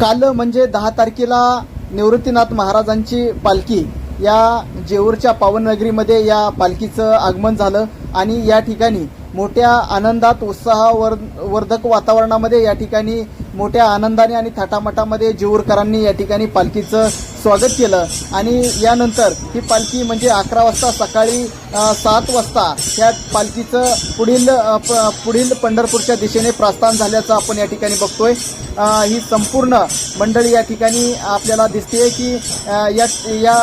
काल म्हणजे दहा तारखेला निवृत्तीनाथ महाराजांची पालखी या जेऊरच्या पावननगरीमध्ये या पालखीचं आगमन झालं आणि या ठिकाणी मोठ्या आनंदात उत्साहावर वर्धक वातावरणामध्ये या ठिकाणी मोठ्या आनंदाने आणि थाटामाटामध्ये जेऊरकरांनी या ठिकाणी पालखीचं स्वागत केलं. आणि यानंतर ही पालखी म्हणजे अकरा वाजता सकाळी सात वाजता या पालखीचं पुढील प- पुढील पंढरपूरच्या दिशेने प्रस्थान झाल्याचं आपण या ठिकाणी बघतोय. ही संपूर्ण मंडळी या ठिकाणी आपल्याला दिसते की या या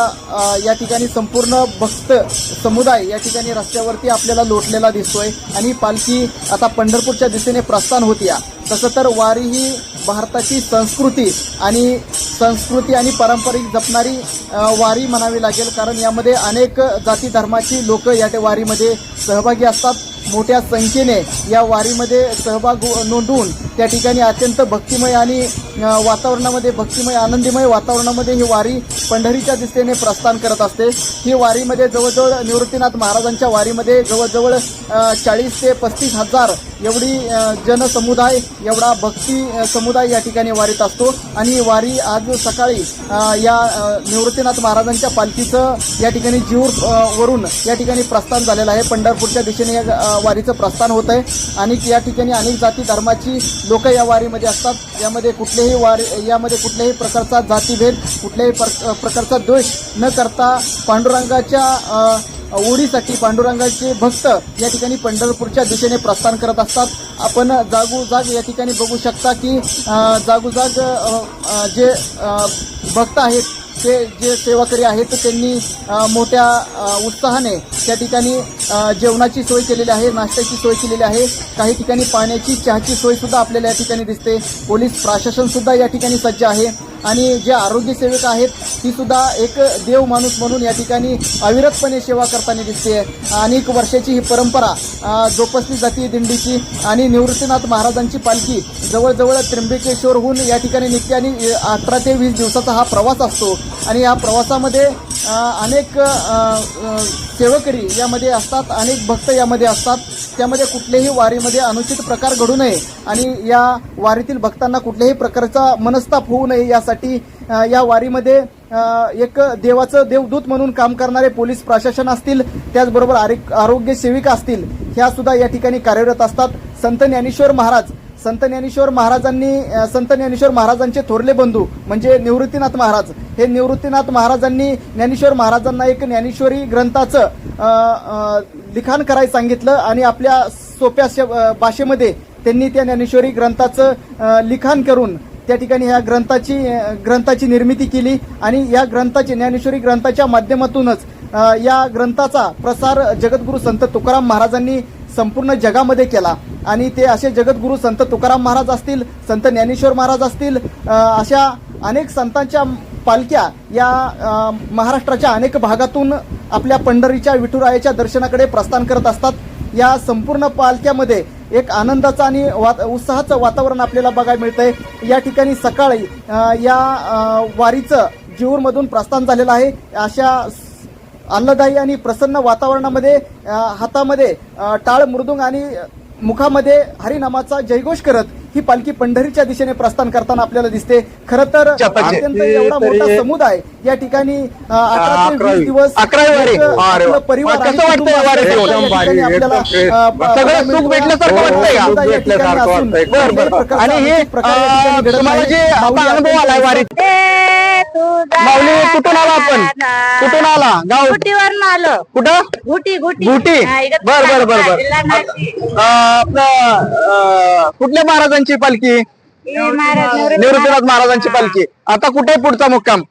या ठिकाणी संपूर्ण भक्त समुदाय या ठिकाणी रस्त्यावरती आपल्याला लोटलेला दिसतोय. आणि पालखी आता पंढरपूरच्या दिशेने प्रस्थान होती तसं तर वारी ही भारताची संस्कृती आणि संस्कृती आणि पारंपरिक जपणारी वारी म्हणावी लागेल. कारण यामध्ये अनेक जाती धर्माची लोक या त्या वारीमध्ये सहभागी असतात. मोठ्या संख्येने या वारीमध्ये सहभाग नोंदवून त्या ठिकाणी अत्यंत भक्तिमय आणि वातावरणामध्ये भक्तिमय आनंदीमय वातावरणामध्ये ही वारी पंढरीच्या दिशेने प्रस्थान करत असते. ही वारीमध्ये जवळजवळ निवृत्तीनाथ महाराजांच्या वारीमध्ये जवळजवळ चाळीस ते पस्तीस हजार एवढी जनसमुदाय एवढा भक्ती समुदाय या ठिकाणी वारीत असतो. आणि वारी आज सकाळी या निवृत्तीनाथ महाराजांच्या पालखीचं या ठिकाणी जीवर वरून या ठिकाणी प्रस्थान झालेलं आहे. पंढरपूरच्या दिशेने या वारीचं प्रस्थान होत आहे. आणि या ठिकाणी अनेक जाती धर्माची लोक या वारीमध्ये असतात. यामध्ये कुठलेही वारी यामध्ये कुठल्याही प्रकारचा जातीभेद कुठल्याही प्र- प्रकारचा द्वेष न करता पांडुरंगाच्या ओढीसाठी पांडुरंगाचे भक्त या ठिकाणी पंढरपूरच्या दिशेने प्रस्थान करत असतात. आपण जागोजाग या ठिकाणी बघू शकता की जागोजाग जे भक्त आहेत ते जे सेवाकरी आहेत त्यांनी मोठ्या उत्साहाने त्या ठिकाणी जेवणाची सोय केलेली आहे नाश्त्याची सोय केलेली आहे. काही ठिकाणी पाण्याची चहाची सोय सुद्धा आपल्याला या ठिकाणी दिसते. पोलीस प्रशासन सुद्धा या ठिकाणी सज्ज आहे. आणि जे आरोग्य सेविका आहेत ती सुद्धा एक देव माणूस म्हणून या ठिकाणी अविरतपणे सेवा करताना दिसते. अनेक वर्षाची ही परंपरा जोपासली जाते दिंडीची. आणि निवृत्तीनाथ महाराजांची पालखी जवळजवळ त्र्यंबकेश्वरहून या ठिकाणी निघते. आणि अठरा ते वीस दिवसाचा हा प्रवास असतो. आणि या प्रवासामध्ये अनेक सेवकरी यामध्ये असतात अनेक भक्त यामध्ये असतात. त्यामध्ये कुठल्याही वारीमध्ये अनुचित प्रकार घडू नये आणि या वारीतील भक्तांना कुठल्याही प्रकारचा मनस्ताप होऊ नये यासाठी या वारीमध्ये एक देवाचं देवदूत म्हणून काम करणारे पोलीस प्रशासन असतील त्याचबरोबर आरोग्य सेविका असतील ह्या सुद्धा या ठिकाणी कार्यरत असतात. संत ज्ञानेश्वर महाराज संत ज्ञानेश्वर महाराजांनी संत ज्ञानेश्वर महाराजांचे थोरले बंधू म्हणजे निवृत्तीनाथ महाराज. हे निवृत्तीनाथ महाराजांनी ज्ञानेश्वर महाराजांना एक ज्ञानेश्वरी ग्रंथाचं लिखाण करायला सांगितलं आणि आपल्या सोप्या भाषेमध्ये त्यांनी त्या ज्ञानेश्वरी ग्रंथाचं लिखाण करून त्या ठिकाणी ह्या ग्रंथाची ग्रंथाची निर्मिती केली आणि या ग्रंथाची ज्ञानेश्वरी ग्रंथाच्या माध्यमातूनच या ग्रंथाचा प्रसार जगद्गुरू संत तुकाराम महाराजांनी संपूर्ण जगामध्ये केला. आणि ते असे जगद्गुरू संत तुकाराम महाराज असतील संत ज्ञानेश्वर महाराज असतील अशा अनेक संतांच्या पालख्या या महाराष्ट्राच्या अनेक भागातून आपल्या पंढरीच्या विठुरायाच्या दर्शनाकडे प्रस्थान करत असतात. या संपूर्ण पालख्यामध्ये एक आनंदाचं आणि वात उत्साहाचं वातावरण आपल्याला बघायला मिळतंय. या ठिकाणी सकाळी या वारीचं जीवरमधून प्रस्थान झालेलं आहे. अशा आल्हादायी आणि प्रसन्न वातावरणामध्ये हातामध्ये टाळ मृदुंग आणि मुखामध्ये हरिनामाचा जयघोष करत ही पालखी पंढरीच्या दिशेने प्रस्थान करताना आपल्याला दिसते. खरं तर. अत्यंत एवढा मोठा समुदाय या ठिकाणी अ, अकरा ते वीस अकरावी. दिवस परिवार आपल्याला आणि हे प्रकार माऊली कुठून आला आपण? कुठून आला? गाव गुटीवर आलो. कुठं? गुटी गुटी. गुटी? हा, इकडं बर बर बर बर. आपलं कुठल्या महाराजांची पालखी? निवृत्तीनाथ महाराजांची पालखी. आता कुठे पुढचा मुक्काम?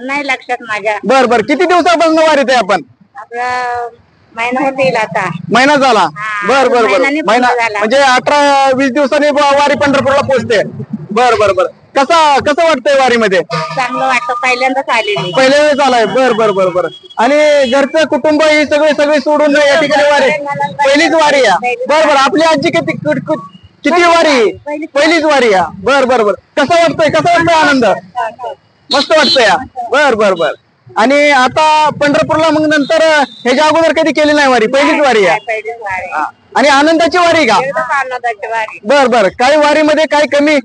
नाही लक्षात माझ्या. बर बर. किती दिवसापासून वारीत आहे आपण? आपला महिना आता. झाला? बर बर बर. महिना झाला. म्हणजे अठरा वीस दिवसांनी वारी पंढरपूरला पोहोचते. बर बर बर. कसा कसं वाटतंय वारीमध्ये? चांगलं वाटतं पहिल्यांदाच आलेली. पहिल्या वेळेस आलाय. बर बर बर बर. आणि घरचं कुटुंब ही सगळे सगळे सोडून या ठिकाणी वारी. पहिलीच वारी आहे बर बर. आपली आजी किती किती वारी? पहिलीच वारी. आहे बर बर बर. कसं वाटतंय कसं वाटतंय आनंद? मस्त वाटतंय या. बर बर बर. आणि आता पंढरपूरला मग नंतर ह्याच्या अगोदर कधी केली नाही वारी? पहिलीच वारी आहे. आणि आनंदाची वारी का? बर बर. काही वारीमध्ये काय कमी?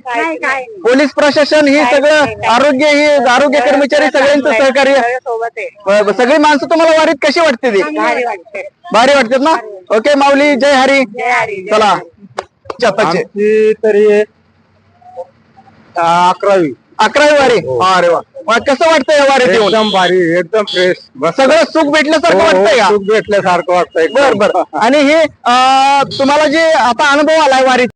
पोलीस प्रशासन ही सगळं आरोग्य ही आरोग्य कर्मचारी सगळ्यांचं सहकार्य. सगळं सोबत आहे. बर, बर. सगळी माणसं तुम्हाला वारीत कशी वाटते ती? भारी वाटते. भारी वाटतात ना? ओके माऊली जय हरी. चला. तरी अकरावी. अकरावी वारी. अरे वा. कसं वाटतंय या वारीत येऊन? एकदम भारी एकदम फ्रेश सगळं सुख भेटल्यासारखं वाटतंय का? भेटल्यासारखं वाटतंय. बर बर. आणि हे अं, तुम्हाला जे आता अनुभव आलाय वारीत